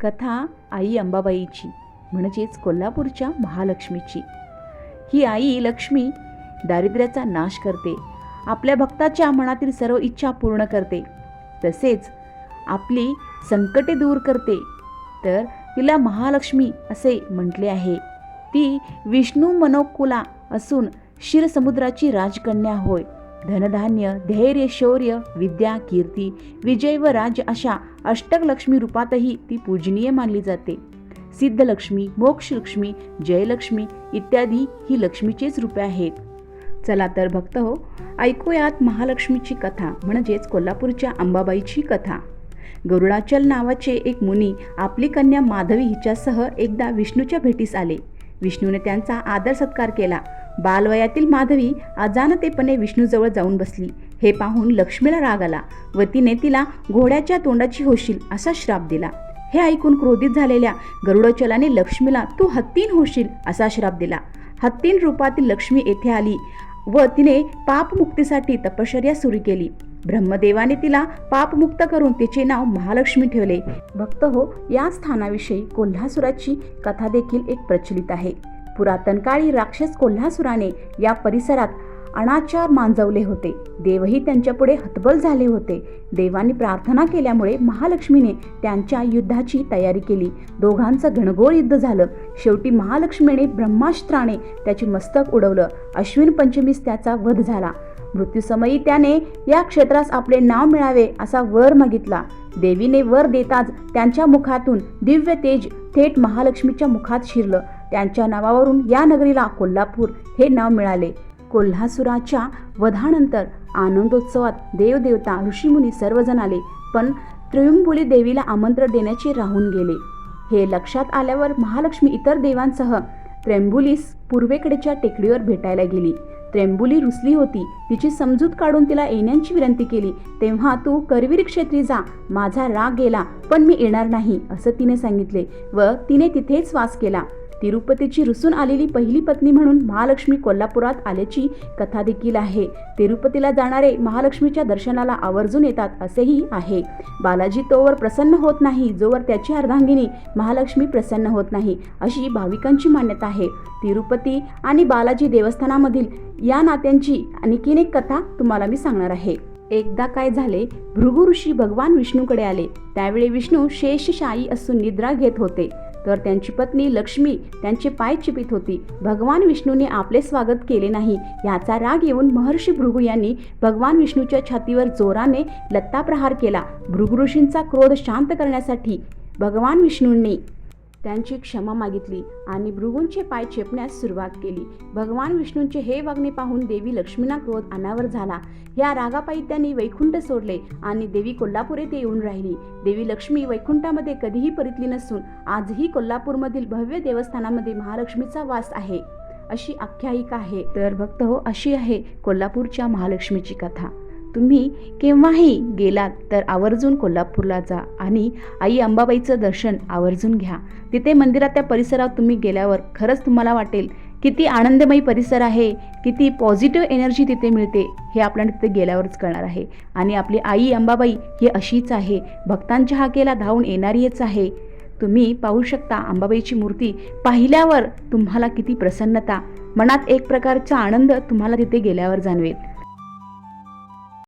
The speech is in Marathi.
कथा आई अंबाबाईची म्हणजेच कोल्हापूरच्या महालक्ष्मीची. ही आई लक्ष्मी दारिद्र्याचा नाश करते आपल्या भक्ताच्या मनातील सर्व इच्छा पूर्ण करते तसेच आपली संकटे दूर करते. तर तिला महालक्ष्मी असे म्हटले आहे. ती विष्णू मनोकुला असून क्षीरसमुद्राची राजकन्या होय. धनधान्य धैर्य शौर्य विद्या कीर्ती विजय व राज अशा अष्टकलक्ष्मी रूपातही ती पूजनीय मानली जाते. सिद्धलक्ष्मी मोक्षलक्ष्मी जयलक्ष्मी इत्यादी ही लक्ष्मीचेच रूपे आहेत. चला तर भक्त हो ऐकूयात महालक्ष्मीची कथा म्हणजेच कोल्हापूरच्या अंबाबाईची कथा. गरुडाचल नावाचे एक मुनी आपली कन्या माधवी हिच्यासह एकदा विष्णूच्या भेटीस आले. विष्णूने त्यांचा आदर सत्कार केला. बालवयातील माधवी अजानतेपणे विष्णूजवळ जाऊन बसली. हे पाहून लक्ष्मीला राग आला व तिने तिला घोड्याच्या तोंडाची होशील असा श्राप दिला. हे ऐकून क्रोधित झालेल्या गरुडचलाने लक्ष्मीला तू हत्तीन होशील असा श्राप दिला. हत्तीन रूपातील लक्ष्मी येथे आली व तिने पापमुक्तीसाठी तपश्चर्या सुरू केली. ब्रह्मदेवाने तिला पापमुक्त करून तिचे नाव महालक्ष्मी ठेवले. भक्त हो या स्थानाविषयी कोल्हासुराची कथा देखील एक प्रचलित आहे. पुरातन काळी राक्षस कोल्हासुराने या परिसरात अनाचार मांजवले होते. देवही त्यांच्यापुढे हतबल झाले होते. देवांनी प्रार्थना केल्यामुळे महालक्ष्मीने त्यांच्या युद्धाची तयारी केली. दोघांचं घणघोर युद्ध झालं. शेवटी महालक्ष्मीने ब्रह्मास्त्राने त्याचे मस्तक उडवलं. अश्विन पंचमीस त्याचा वध झाला. मृत्यूसमयी त्याने या क्षेत्रास आपले नाव मिळावे असा वर मागितला. देवीने वर देताच त्यांच्या मुखातून दिव्य तेज थेट महालक्ष्मीच्या मुखात शिरलं. त्यांच्या नावावरून या नगरीला कोल्हापूर हे नाव मिळाले. कोल्हासुराच्या वधानंतर आनंदोत्सवात देवदेवता ऋषीमुनी सर्वजण आले पण त्रियुंबुली देवीला आमंत्रण देण्याचे राहून गेले. हे लक्षात आल्यावर महालक्ष्मी इतर देवांसह त्र्यंबुलीस पूर्वेकडच्या टेकडीवर भेटायला गेली. त्र्यंबुली रुसली होती. तिची समजूत काढून तिला येण्याची विनंती केली. तेव्हा तू करवीर क्षेत्री जा. माझा राग गेला पण मी येणार नाही असं तिने सांगितले व तिने तिथेच वास केला. तिरुपतीची रुसून आलेली पहिली पत्नी म्हणून महालक्ष्मी कोल्हापुरात आल्याची कथा देखील आहे. तिरुपतीला जाणारे महालक्ष्मीच्या दर्शनाला आवर्जून येतात असेही आहे. बालाजी तोवर प्रसन्न होत नाही जोवर त्याची अर्धांगिनी महालक्ष्मी प्रसन्न होत नाही अशी भाविकांची मान्यता आहे. तिरुपती आणि बालाजी देवस्थानामधील या नात्यांची आणखीन एक कथा तुम्हाला मी सांगणार आहे. एकदा काय झाले भृगु ऋषी भगवान विष्णूकडे आले. त्यावेळी विष्णू शेषशायी असून निद्रा घेत होते. तर त्यांची पत्नी लक्ष्मी त्यांचे पाय चिपित होती. भगवान विष्णूने आपले स्वागत केले नाही. याचा राग येऊन महर्षी भृगू यांनी भगवान विष्णूच्या छातीवर जोराने लत्ताप्रहार केला. भृगु ऋषींचा क्रोध शांत करण्यासाठी भगवान विष्णूंनी त्यांची क्षमा मागितली आणि भृगूंचे पाय चेपण्यास सुरुवात केली. भगवान विष्णूंचे हे वागणे पाहून देवी लक्ष्मीना क्रोध अनावर झाला. या रागापायी त्यांनी वैकुंठ सोडले आणि देवी कोल्हापूर येथे येऊन राहिली. देवी लक्ष्मी वैकुंठामध्ये कधीही परितली नसून आजही कोल्हापूरमधील भव्य देवस्थानामध्ये महालक्ष्मीचा वास आहे. अशी आख्यायिका आहे. तर भक्त हो अशी आहे कोल्हापूरच्या महालक्ष्मीची कथा. तुम्ही केव्हाही गेलात तर आवर्जून कोल्हापूरला जा आणि आई अंबाबाईचं दर्शन आवर्जून घ्या. तिथे मंदिरात त्या परिसरात तुम्ही गेल्यावर खरंच तुम्हाला वाटेल किती आनंदमयी परिसर आहे किती पॉझिटिव्ह एनर्जी तिथे मिळते हे आपल्याला तिथे गेल्यावरच कळणार आहे. आणि आपली आई अंबाबाई ही अशीच आहे भक्तांच्या हाकेला धावून येणारीच आहे. तुम्ही पाहू शकता अंबाबाईची मूर्ती पाहिल्यावर तुम्हाला किती प्रसन्नता मनात एक प्रकारचा आनंद तुम्हाला तिथे गेल्यावर जाणवेल.